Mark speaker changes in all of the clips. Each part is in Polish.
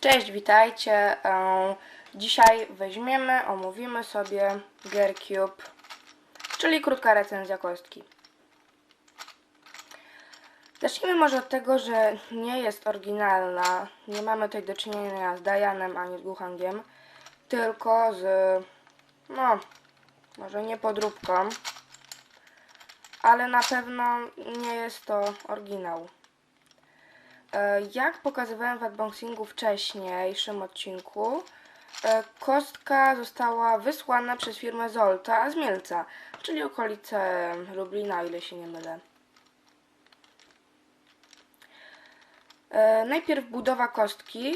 Speaker 1: Cześć, witajcie. E, Dzisiaj weźmiemy, omówimy sobie Gearcube, czyli krótka recenzja kostki. Zacznijmy może od tego, że nie jest oryginalna. Nie mamy tutaj do czynienia z Dianem ani z Guhangiem, tylko z, no, może nie podróbką, ale na pewno nie jest to oryginał. E, Jak pokazywałem w unboxingu wcześniejszym odcinku, e, kostka została wysłana przez firmę Zolta z Mielca, czyli okolice Lublina, o ile się nie mylę. E, Najpierw budowa kostki,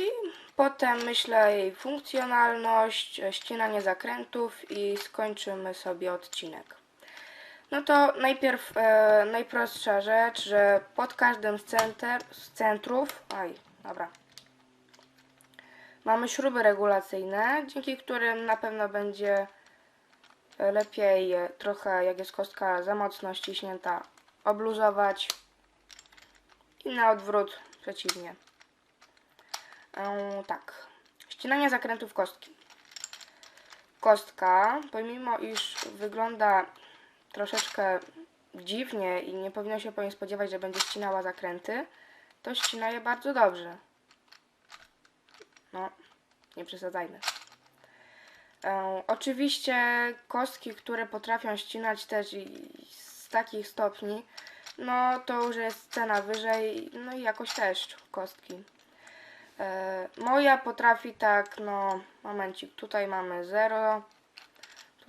Speaker 1: potem myślę jej funkcjonalność, ścinanie zakrętów i skończymy sobie odcinek. No to najpierw e, najprostsza rzecz, że pod każdym z, center, z centrów, aj, dobra, mamy śruby regulacyjne, dzięki którym na pewno będzie e, lepiej e, trochę, jak jest kostka za mocno ściśnięta, obluzować i na odwrót przeciwnie. E, tak, ścinanie zakrętów kostki. Kostka, pomimo iż wygląda troszeczkę dziwnie i nie powinno się po niej spodziewać, że będzie ścinała zakręty, to ścina je bardzo dobrze. No, nie przesadzajmy. E, oczywiście kostki, które potrafią ścinać też z takich stopni, no to już jest cena wyżej, no i jakoś też kostki. E, moja potrafi tak, no, momencik, tutaj mamy 0,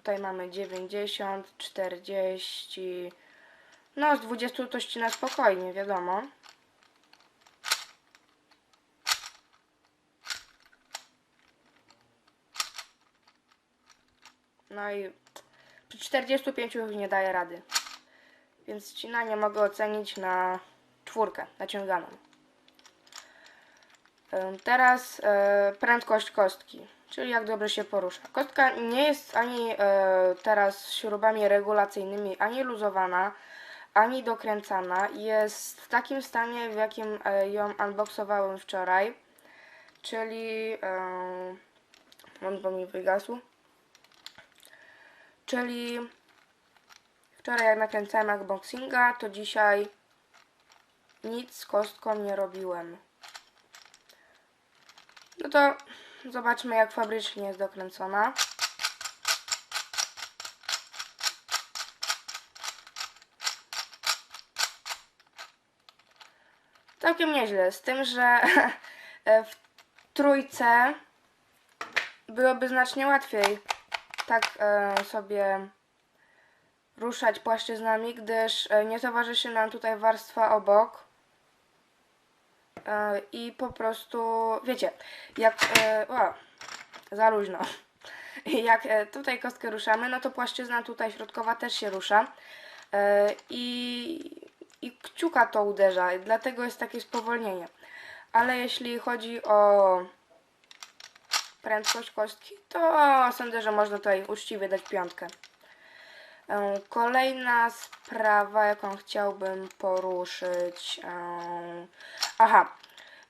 Speaker 1: Tutaj mamy 90, 40. No, z 20 to ścina spokojnie, wiadomo. No i przy 45 już nie daje rady. Więc ścinanie mogę ocenić na czwórkę, naciąganą. Teraz e, prędkość kostki, czyli jak dobrze się porusza. Kostka nie jest ani e, teraz śrubami regulacyjnymi, ani luzowana, ani dokręcana. Jest w takim stanie, w jakim e, ją unboxowałem wczoraj, czyli... E, on bo mi wygasł. Czyli wczoraj jak nakręcałem unboxinga, to dzisiaj nic z kostką nie robiłem. No to zobaczmy jak fabrycznie jest dokręcona. Całkiem nieźle, z tym, że w trójce byłoby znacznie łatwiej tak e, sobie ruszać płaszczyznami, gdyż e, nie towarzyszy nam tutaj warstwa obok. E, I po prostu, wiecie, jak. E, o, za luźno. Jak e, tutaj kostkę ruszamy, no to płaszczyzna tutaj środkowa też się rusza. I, I kciuka to uderza, dlatego jest takie spowolnienie. Ale jeśli chodzi o prędkość kostki, to sądzę, że można tutaj uczciwie dać piątkę. E, Kolejna sprawa, jaką chciałbym poruszyć. e, Aha,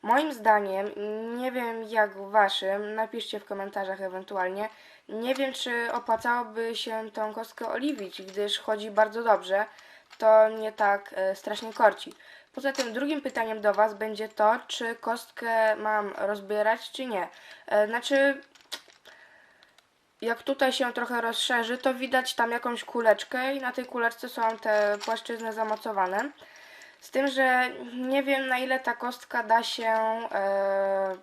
Speaker 1: moim zdaniem, nie wiem jak waszym, napiszcie w komentarzach ewentualnie. Nie wiem, czy opłacałoby się tą kostkę oliwić, gdyż chodzi bardzo dobrze. To nie tak e, strasznie korci. Poza tym drugim pytaniem do was będzie to, czy kostkę mam rozbierać, czy nie. Znaczy, jak tutaj się trochę rozszerzy, to widać tam jakąś kuleczkę i na tej kuleczce są te płaszczyzny zamocowane. Z tym, że nie wiem na ile ta kostka da się e,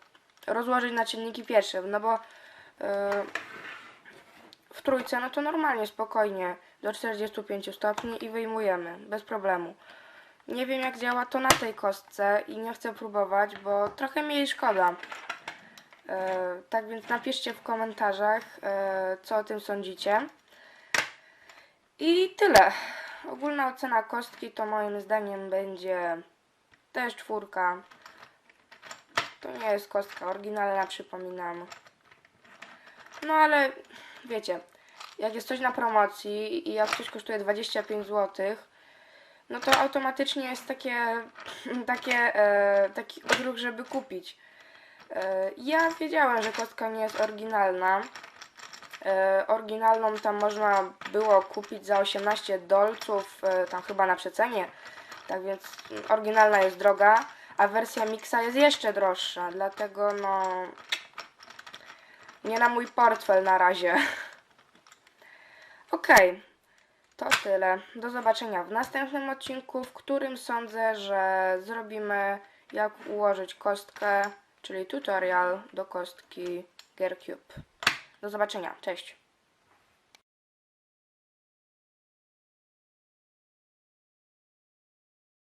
Speaker 1: rozłożyć na czynniki pierwsze, no bo e, w trójce no to normalnie, spokojnie do 45 stopni i wyjmujemy, bez problemu. Nie wiem jak działa to na tej kostce i nie chcę próbować, bo trochę mi jej szkoda. E, tak więc napiszcie w komentarzach, e, co o tym sądzicie. I tyle. Ogólna ocena kostki to moim zdaniem będzie też czwórka. To nie jest kostka oryginalna, przypominam. No ale wiecie, jak jest coś na promocji i jak coś kosztuje 25 zł, no to automatycznie jest takie, takie, e, taki odruch, żeby kupić. E, Ja wiedziałem, że kostka nie jest oryginalna. E, Oryginalną tam można było kupić za 18 dolców, e, tam chyba na przecenie. Tak więc oryginalna jest droga, a wersja Mixa jest jeszcze droższa, dlatego no nie na mój portfel na razie. Okej, to tyle. Do zobaczenia w następnym odcinku, w którym sądzę, że zrobimy jak ułożyć kostkę, czyli tutorial do kostki GearCube. Do zobaczenia, cześć.